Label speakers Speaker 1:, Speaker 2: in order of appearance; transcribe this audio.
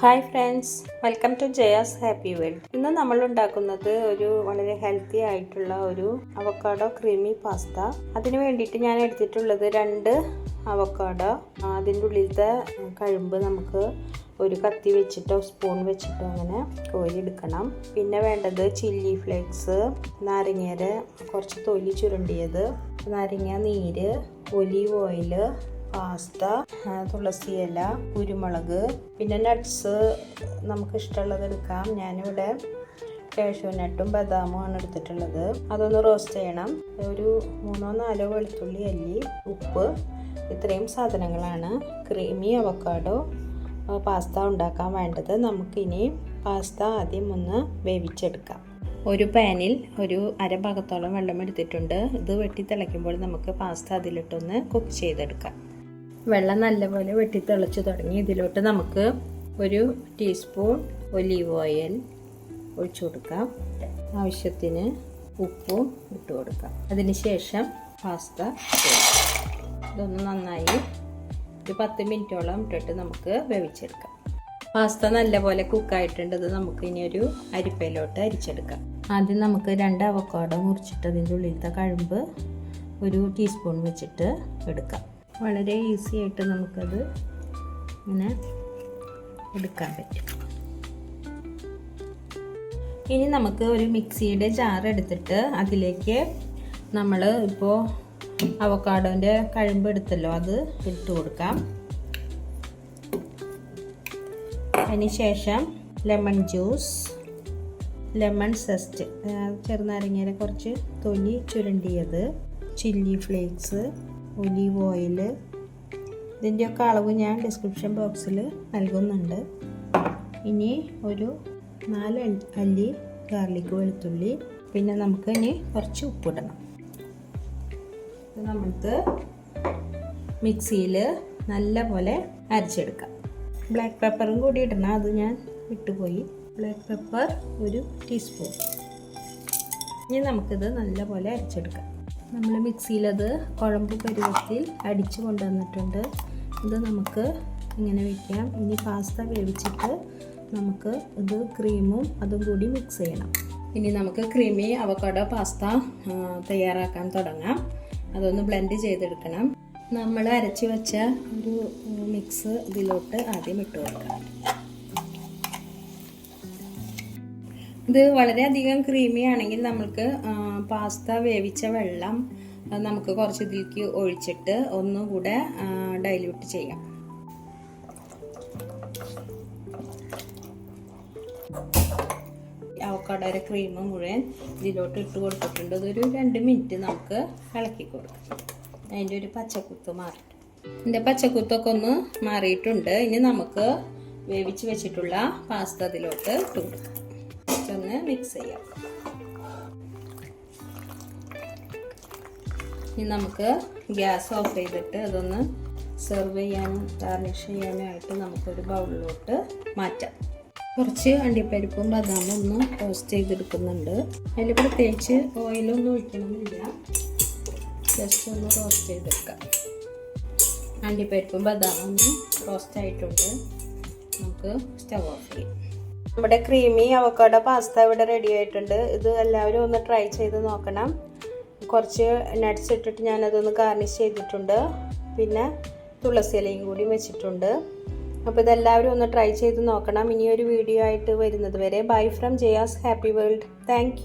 Speaker 1: Hi friends welcome to Jaya's happy world. ഇന്ന് നമ്മൾ ഉണ്ടാക്കുന്നത് ഒരു വളരെ ഹെൽത്തി ആയിട്ടുള്ള ഒരു അവക്കാഡോ ക്രീമി പാസ്ത. അതിന് വേണ്ടിയിട്ട് ഞാൻ എടുത്തിട്ടുള്ളത് രണ്ട് അവക്കാഡോ. അതിന്റെ ഉള്ളിലത്തെ കഴുമ്പ് നമുക്ക് ഒരു കത്തി വെച്ചിട്ടോ സ്പൂൺ വെച്ചിട്ടോ അങ്ങനെ കോരിയെടുക്കണം. പിന്നെ വേണ്ടത് ചില്ലി ഫ്ലേക്സ് നാരങ്ങയുടെ കുറച്ച് തൊലി ചുരണ്ടിയത് നാരങ്ങ നീര് ഒലീവ് ഓയിൽ പാസ്ത തുളസിയില കുരുമുളക് പിന്നെ നട്ട്സ് നമുക്ക് ഇഷ്ടമുള്ളത് എടുക്കാം. ഞാനിവിടെ കാഷ്യൂ നട്ടും ബദാമും ആണ് എടുത്തിട്ടുള്ളത്. അതൊന്ന് റോസ്റ്റ് ചെയ്യണം. ഒരു മൂന്നോ നാലോ വെളുത്തുള്ളി അല്ലി ഉപ്പ് ഇത്രയും സാധനങ്ങളാണ്. ക്രീമി അവക്കാഡോ പാസ്ത ഉണ്ടാക്കാൻ വേണ്ടത് നമുക്കിനി പാസ്ത ആദ്യം ഒന്ന് വേവിച്ചെടുക്കാം. ഒരു പാനിൽ ഒരു അരഭാഗത്തോളം വെള്ളം എടുത്തിട്ടുണ്ട്. ഇത് വെട്ടി തിളയ്ക്കുമ്പോൾ നമുക്ക് പാസ്ത അതിലിട്ടൊന്ന് കുക്ക് ചെയ്തെടുക്കാം. വെള്ളം നല്ലപോലെ വെട്ടി തിളച്ച് തുടങ്ങി. ഇതിലോട്ട് നമുക്ക് ഒരു ടീസ്പൂൺ ഒലീവ് ഓയിൽ ഒഴിച്ചു കൊടുക്കാം. ആവശ്യത്തിന് ഉപ്പും ഇട്ട് കൊടുക്കാം. അതിനുശേഷം പാസ്ത. ഇതൊന്ന് നന്നായി ഒരു പത്ത് മിനിറ്റോളം ഇട്ടിട്ട് നമുക്ക് വേവിച്ചെടുക്കാം. പാസ്ത നല്ലപോലെ കുക്കായിട്ടുണ്ട് ഇത് നമുക്ക് ഇനി ഒരു അരിപ്പയിലോട്ട് അരിച്ചെടുക്കാം. ആദ്യം നമുക്ക് രണ്ട് അവക്കാടോ മുറിച്ചിട്ട് അതിന്റെ ഉള്ളിലത്തെ കഴുമ്പ് ഒരു ടീസ്പൂൺ വെച്ചിട്ട് എടുക്കാം. വളരെ ഈസി ആയിട്ട് നമുക്കത് ഇങ്ങനെ എടുക്കാൻ പറ്റും. ഇനി നമുക്ക് ഒരു മിക്സിയുടെ ജാർ എടുത്തിട്ട് അതിലേക്ക് നമ്മൾ ഇപ്പോൾ അവക്കാടോന്റെ കഴുമ്പ് എടുത്തല്ലോ അത് ഇട്ട് കൊടുക്കാം. അതിനുശേഷം ലെമൺ ജ്യൂസ് ലെമൺ സെസ്റ്റ് ചെറുനാരങ്ങയുടെ കുറച്ച് തൊലി ചുരണ്ടിയത് ചില്ലി ഫ്ലേക്സ് ഒലീവ് ഓയിൽ ഇതിന്റെയൊക്കെ അളവ് ഞാൻ ഡിസ്ക്രിപ്ഷൻ ബോക്സിൽ നൽകുന്നുണ്ട്. ഇനി ഒരു നാല് അല്ലി- ഗാർലിക് വെളുത്തുള്ളി. പിന്നെ നമുക്ക് ഇനി കുറച്ച് ഉപ്പിടണം ഇത് നമുക്ക് മിക്സിയിൽ നല്ലപോലെ അരച്ചെടുക്കാം. ബ്ലാക്ക് പെപ്പറും കൂടി ഇടണം. അത് ഞാൻ വിട്ടുപോയി. ബ്ലാക്ക് പെപ്പർ ഒരു ടീസ്പൂൺ ഇനി നമുക്കിത് നല്ലപോലെ അരച്ചെടുക്കാം. നമ്മൾ മിക്സിയിലത് കുഴമ്പ് പരുവത്തിൽ അടിച്ചു കൊണ്ടുവന്നിട്ടുണ്ട്. ഇത് നമുക്ക് ഇങ്ങനെ വയ്ക്കാം ഇനി പാസ്ത വേവിച്ചിട്ട് നമുക്ക് ഇത് ക്രീമും അതും കൂടി മിക്സ് ചെയ്യണം. ഇനി നമുക്ക് ക്രീമി അവക്കാഡോ പാസ്ത തയ്യാറാക്കാൻ തുടങ്ങാം. അതൊന്ന് ബ്ലെൻഡ് ചെയ്തെടുക്കണം. നമ്മൾ അരച്ച് വെച്ച ഒരു മിക്സ് ഇതിലോട്ട് ആദ്യം ഇട്ട് കൊടുക്കാം. ഇത് വളരെയധികം ക്രീമി ആണെങ്കിൽ നമ്മൾക്ക് പാസ്ത വേവിച്ച വെള്ളം നമുക്ക് കുറച്ച് ഇതിലേക്ക് ഒഴിച്ചിട്ട് ഒന്നുകൂടെ ഡൈല്യൂട്ട് ചെയ്യാം. അവക്കാടോയുടെ ക്രീം മുഴുവൻ ഇതിലോട്ട് ഇട്ട് കൊടുത്തിട്ടുണ്ട്. അതൊരു രണ്ട് മിനിറ്റ് നമുക്ക് ഇളക്കി കൊടുക്കാം. അതിന്റെ ഒരു പച്ചക്കുത്ത് മാറിയിട്ട് എന്റെ പച്ചക്കുത്തൊക്കെ ഒന്ന് മാറിയിട്ടുണ്ട്. ഇനി നമുക്ക് വേവിച്ച് വെച്ചിട്ടുള്ള പാസ്ത അതിലോട്ട് ഇട്ട് കൊടുക്കാം. ഒന്ന് മിക്സ് ചെയ്യാം. ഇനി നമുക്ക് ഗ്യാസ് ഓഫ് ചെയ്തിട്ട് അതൊന്ന് സെർവ് ചെയ്യാനും ഗാർണിഷ് ചെയ്യാനും ആയിട്ട് നമുക്കൊരു ബൗളിലോട്ട് മാറ്റാം. കുറച്ച് അണ്ടിപ്പരിപ്പും ബദാമും ഒന്ന് ടോസ്റ്റ് ചെയ്തെടുക്കുന്നുണ്ട്. അതിൽ പ്രത്യേകിച്ച് ഓയിലൊന്നും ഒഴിക്കണമെന്നില്ല. ജസ്റ്റ് ഒന്ന് റോസ്റ്റ് ചെയ്തെടുക്കാം. അണ്ടിപ്പരിപ്പും ബദാമും ഒന്ന് റോസ്റ്റ് ആയിട്ടുണ്ട്. നമുക്ക് സ്റ്റവ് ഓഫ് ചെയ്യാം. നമ്മുടെ ക്രീമി അവക്കാട പാസ്ത ഇവിടെ റെഡി ആയിട്ടുണ്ട്. ഇത് എല്ലാവരും ഒന്ന് ട്രൈ ചെയ്ത് നോക്കണം. കുറച്ച് നട്ട്സ് ഇട്ടിട്ട് ഞാനതൊന്ന് ഗാർണിഷ് ചെയ്തിട്ടുണ്ട്. പിന്നെ തുളസി ഇലയും കൂടി വെച്ചിട്ടുണ്ട്. അപ്പോൾ ഇതെല്ലാവരും ഒന്ന് ട്രൈ ചെയ്ത് നോക്കണം. ഇനിയൊരു വീഡിയോ ആയിട്ട് വരുന്നത് വരെ. Bye from Jaya's happy world thank